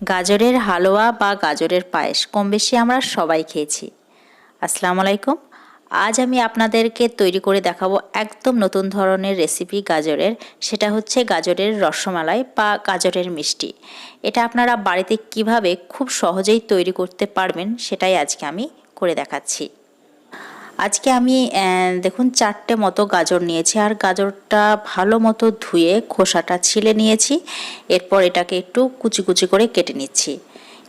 গাজরের হালুয়া বা গাজরের পায়েস কম বেশি আমরা সবাই খেয়েছি। আসসালামু আলাইকুম। আজ আমি আপনাদেরকে তৈরি করে দেখাবো একদম নতুন ধরনের রেসিপি গাজরের। সেটা হচ্ছে গাজরের রসমালাই বা গাজরের মিষ্টি। এটা আপনারা বাড়িতে কীভাবে খুব সহজেই তৈরি করতে পারবেন, সেটাই আজকে আমি করে দেখাচ্ছি। আজকে আমি দেখুন চারটে মতো গাজর নিয়েছি আর গাজরটা ভালো মতো ধুয়ে খোসাটা ছিলে নিয়েছি। এরপর এটাকে একটু কুচি কুচি করে কেটে নিচ্ছি।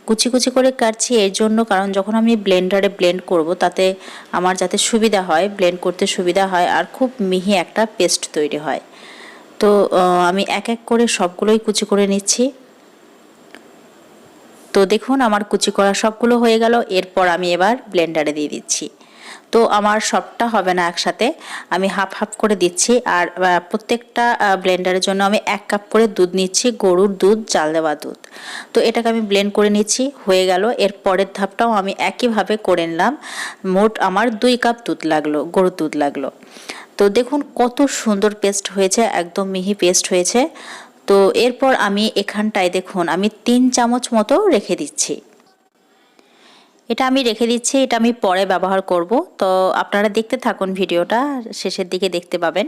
কুচি কুচি করে কাটছি এর জন্য কারণ যখন আমি ব্লেন্ডারে ব্লেন্ড করব তাতে আমার যাতে সুবিধা হয়, ব্লেন্ড করতে সুবিধা হয় আর খুব মিহি একটা পেস্ট তৈরি হয়। তো আমি এক এক করে সবগুলোই কুচি করে নিচ্ছি। তো দেখুন আমার কুচি করা সবগুলো হয়ে গেল, এরপর আমি এবার ব্লেন্ডারে দিয়ে দিচ্ছি। তো আমার সবটা হবে না একসাথে। আমি হাফ হাফ করে দিচ্ছি আর প্রত্যেকটা ব্লেন্ডারের জন্য আমি এক কাপ করে দুধ নিচ্ছি, গরুর দুধ, জাল দেওয়া দুধ। তো এটাকে আমি ব্লেন্ড করে নিচ্ছি, হয়ে গেল। এর পরের ধাপটাও আমি একইভাবে করে নিলাম। মোট আমার দুই কাপ দুধ লাগল, গরুর দুধ লাগল। তো দেখুন কত সুন্দর পেস্ট হয়েছে, একদম মিহি পেস্ট হয়েছে। তো এরপর আমি এখানটায় দেখুন, আমি তিন চামচ মতো রেখে দিচ্ছি। এটা আমি রেখে দিচ্ছি, এটা আমি পরে ব্যবহার করব। তো আপনারা দেখতে থাকুন ভিডিওটা, শেষের দিকে দেখতে পাবেন।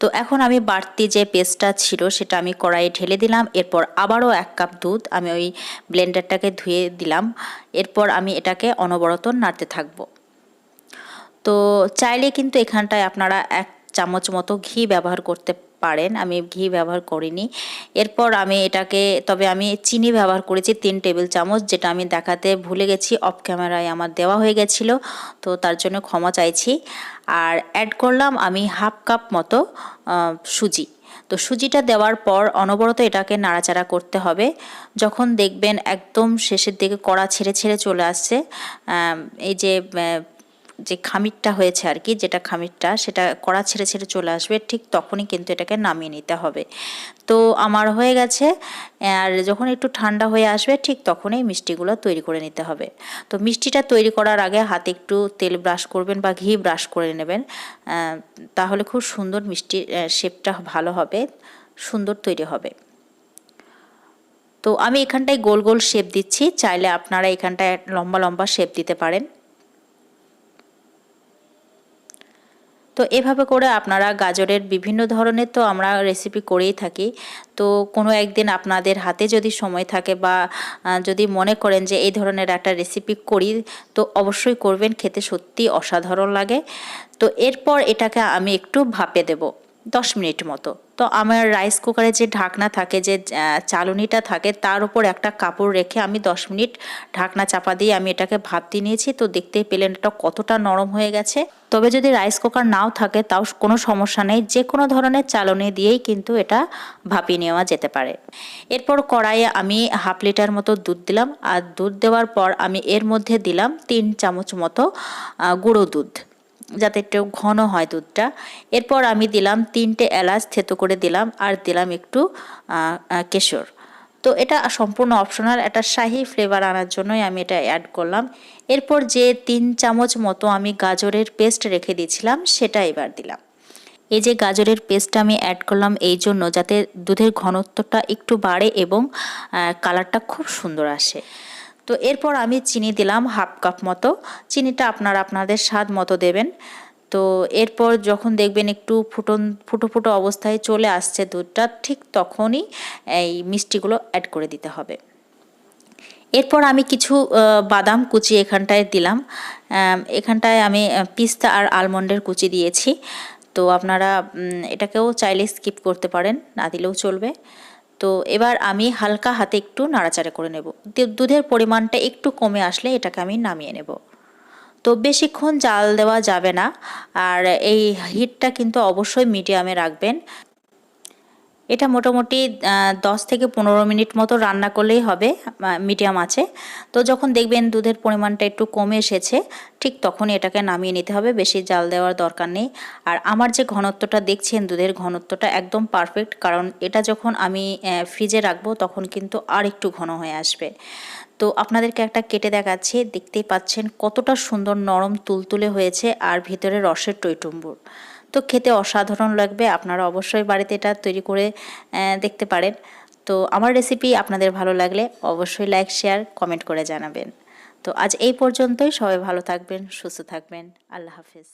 তো এখন আমি বাড়তি যে পেস্টটা ছিল, সেটা আমি কড়াইয়ে ঢেলে দিলাম। এরপর আবারও এক কাপ দুধ, আমি ওই ব্লেন্ডারটাকে ধুয়ে দিলাম। এরপর আমি এটাকে অনবরত নাড়তে থাকব। তো চাইলে কিন্তু এখানটায় আপনারা এক চামচ মতো ঘি ব্যবহার করতে পারেন, আমি ঘি ব্যবহার করিনি। এরপর আমি এটাকে, তবে আমি চিনি ব্যবহার করেছি তিন টেবিল চামচ, যেটা আমি দেখাতে ভুলে গেছি, অফ ক্যামেরায় আমার দেওয়া হয়ে গেছিল, তো তার জন্য ক্ষমা চাইছি। আর অ্যাড করলাম আমি হাফ কাপ মতো সুজি। তো সুজিটা দেওয়ার পর অনবরত এটাকে নাড়াচাড়া করতে হবে। যখন দেখবেন একদম শেষের দিকে কড়া ছেড়ে ছেড়ে চলে আসছে এই যে যে খামিরটা হয়েছে আর কি, যেটা খামিরটা, সেটা কড়া ছেড়ে ছেড়ে চলে আসবে, ঠিক তখনই কিন্তু এটাকে নামিয়ে নিতে হবে। তো আমার হয়ে গেছে, আর যখন একটু ঠান্ডা হয়ে আসবে, ঠিক তখনই মিষ্টিগুলো তৈরি করে নিতে হবে। তো মিষ্টিটা তৈরি করার আগে হাতে একটু তেল ব্রাশ করবেন বা ঘি ব্রাশ করে নেবেন তাহলে খুব সুন্দর মিষ্টি শেপটা ভালো হবে, সুন্দর তৈরি হবে। তো আমি এখানটায় গোল গোল শেপ দিচ্ছি, চাইলে আপনারা এখানটায় লম্বা লম্বা শেপ দিতে পারেন। তো এভাবে করে আপনারা গাজরের বিভিন্ন ধরনের তো আমরা রেসিপি করেই থাকি। তো কোনো একদিন আপনাদের হাতে যদি সময় থাকে বা যদি মনে করেন যে এই ধরনের একটা রেসিপি করি, তো অবশ্যই করবেন, খেতে সত্যি অসাধারণ লাগে। তো এরপর এটাকে আমি একটু ভাপে দেব, দশ মিনিট মতো। তো আমার রাইস কুকারে যে ঢাকনা থাকে, যে চালনিটা থাকে, তার উপর একটা কাপড় রেখে আমি দশ মিনিট ঢাকনা চাপা দিয়ে আমি এটাকে ভাপতে নিয়েছি। তো দেখতেই পেলেন এটা কতটা নরম হয়ে গেছে। তবে যদি রাইস কুকার নাও থাকে, তাও কোনো সমস্যা নেই। যে কোনো ধরনের চালনি দিয়েই কিন্তু এটা ভাপিয়ে নেওয়া যেতে পারে। এরপর কড়াইয়ে আমি হাফ লিটার মতো দুধ দিলাম। আর দুধ দেওয়ার পর আমি এর মধ্যে দিলাম তিন চামচ মতো গুঁড়ো দুধ। যাতে একটু ঘন হয় দুধটা। এরপর আমি দিলাম তিনটে এলাচ, থেতো করে দিলাম আর দিলাম একটু কেশর। তো এটা সম্পূর্ণ অপশনাল একটা শাহি ফ্লেভার আনার জন্যই আমি এটা অ্যাড করলাম। এরপর যে তিন চামচ মতো আমি গাজরের পেস্ট রেখে দিয়েছিলাম, সেটা এবার দিলাম। এই যে গাজরের পেস্টটা আমি অ্যাড করলাম এই জন্য যাতে দুধের ঘনত্বটা একটু বাড়ে এবং কালারটা খুব সুন্দর আসে। তো এরপর আমি চিনি দিলাম হাফ কাপ মতো। চিনিটা আপনারা আপনাদের স্বাদ মতো দেবেন। তো এরপর যখন দেখবেন একটু ফুটন, ফুটো ফুটো অবস্থায় চলে আসছে দুধটা, ঠিক তখনই এই মিষ্টিগুলো অ্যাড করে দিতে হবে। এরপর আমি কিছু বাদাম কুচি এখানটায় দিলাম। এখানটায় আমি পিস্তা আর আলমন্ডের কুচি দিয়েছি। তো আপনারা এটাকেও চাইলে স্কিপ করতে পারেন, না দিলেও চলবে। তো এবার আমি হালকা হাতে একটু নাড়াচাড়া করে নেব। দুধের পরিমাণটা একটু কমে আসলে এটাকে আমি নামিয়ে নেব। তো বেশিক্ষণ জাল দেওয়া যাবে না। আর এই হিটটা কিন্তু অবশ্যই মিডিয়ামে রাখবেন। এটা মোটামুটি দশ থেকে পনেরো মিনিট মতো রান্না করলেই হবে মিডিয়াম আছে। তো যখন দেখবেন দুধের পরিমাণটা একটু কমে এসেছে, ঠিক তখনই এটাকে নামিয়ে নিতে হবে, বেশি জাল দেওয়ার দরকার নেই। আর আমার যে ঘনত্বটা দেখছেন, দুধের ঘনত্বটা একদম পারফেক্ট কারণ এটা যখন আমি ফ্রিজে রাখব, তখন কিন্তু আর একটু ঘন হয়ে আসবে। তো আপনাদেরকে একটা কেটে দেখাচ্ছি, দেখতেই পাচ্ছেন কতটা সুন্দর নরম তুলতুলে হয়েছে, আর ভিতরে রসের টইটুম্বুর। তো খেতে অসাধারণ লাগবে, আপনারা অবশ্যই বাড়িতে এটা তৈরি করে দেখতে পারেন। তো আমার রেসিপি আপনাদের ভালো লাগলে অবশ্যই লাইক শেয়ার কমেন্ট করে জানাবেন। তো আজ এই পর্যন্তই, সবাই ভালো থাকবেন, সুস্থ থাকবেন, আল্লাহ হাফিজ।